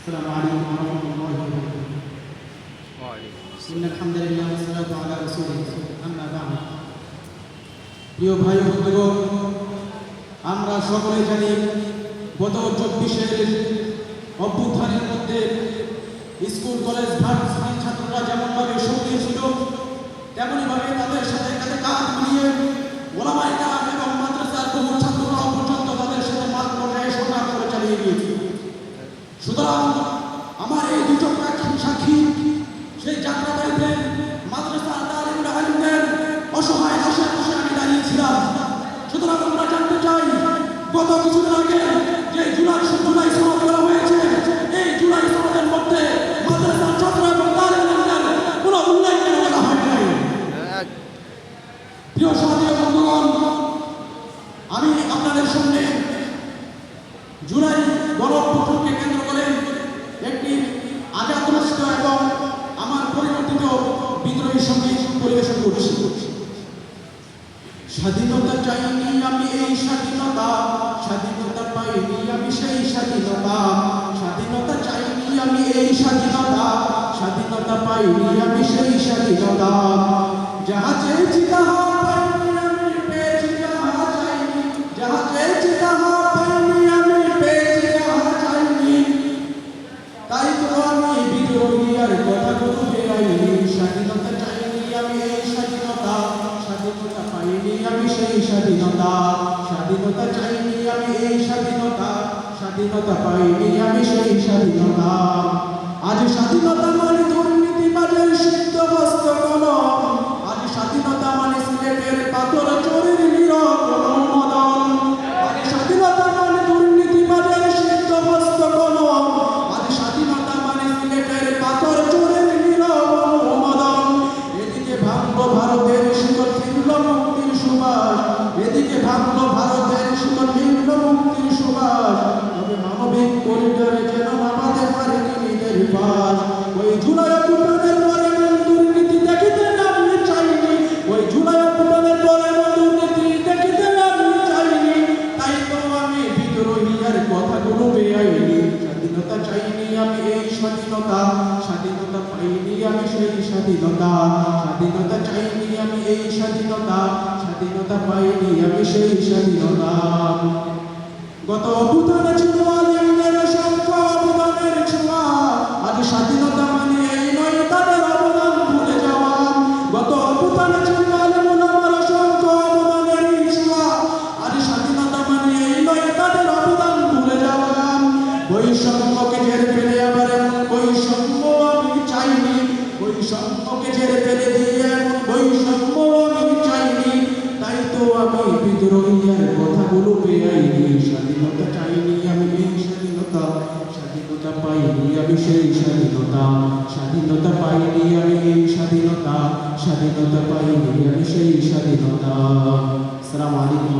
السلام عليكم ورحمة الله وبركاته إن الحمد لله والصلاة على رسوله أما بعد প্রিয় ভাই ও বন্ধুগণ আমরা সকলে জানি গত চব্বিশের অভ্যুত্থানের মধ্যে স্কুল কলেজ ভার্সিটির ছাত্ররা যেমনভাবে সক্রিয় ছিল তেমনইভাবে তাদের সাথে কাঁধে কাঁধ মিলিয়ে ওলামাই কালাম এবং মাদ্রাসার বহু ছাত্ররাও পর্যন্ত তাদের সাথে মাঠ পর্যায়ে সংগ্রাম করে চালিয়ে গিয়েছে সুতরাং আমার এই দুটো প্রাচীন সাক্ষী, সেই যাত্রাবাড়িতে মাদ্রাসা তালিমুল আলিমদের অসহায় হাসে হাসে আমি দাঁড়িয়েছিলাম সুতরাং আমরা জানতে চাই, গত কিছুদিন আগে যে জুলাই জুলাই সনদ করা হয়েছে, এই জুলাই সনদের মধ্যে মাদ্রাসার ছাত্র এবং তালিমুল আলিমদের কোনো উল্লেখ করা হয় নাই? প্রিয় সাথী বন্ধুগণ, আমি আপনাদের সামনে জুলাই গণঅভ্যুত্থানকে কেন্দ্র পরিবেশন করছি। স্বাধীনতা চাইনি আমি এই স্বাধীনতা স্বাধীনতা পাইনি আমি সেই স্বাধীনতা। স্বাধীনতা চাইনি আমি এই স্বাধীনতা স্বাধীনতা পাইনি আমি সেই স্বাধীনতা। যাহা চেয়েছি তাহা স্বাধীনতা চাইনি আমি, এই স্বাধীনতা। স্বাধীনতা পাইনি আমি, সেই স্বাধীনতা। আজ স্বাধীনতা মানে আজ স্বাধীনতা মানে মানে সিদ্ধ হস্ত আজ স্বাধীনতা মানে সিলেটের পাথর চোরের নীরব এদিকে ভাঙলো ভারতের শিকল, ফিরল মুক্তির সুবাস। এদিকে ভাঙলো স্বাধীনতা স্বাধীনতা পাইনি আমি সেই স্বাধীনতা স্বাধীনতা চাইনি আমি এই স্বাধীনতা স্বাধীনতা পাইনি আমি সেই স্বাধীনতা। গত অভ্যুত্থানে ছিল বৈষম্যকে ঝেড়ে ফেলে দিয়ে এমন বৈষম্য আমি চাইনি, তাই তো আমি বিদ্রোহী কথাগুলো বেআইনি, স্বাধীনতা চাইনি আমি এই স্বাধীনতা স্বাধীনতা পাইনি আমি সেই স্বাধীনতা স্বাধীনতা পাইনি আমি এই স্বাধীনতা স্বাধীনতা পাইনি আমি সেই স্বাধীনতা। আসসালামু আলাইকুম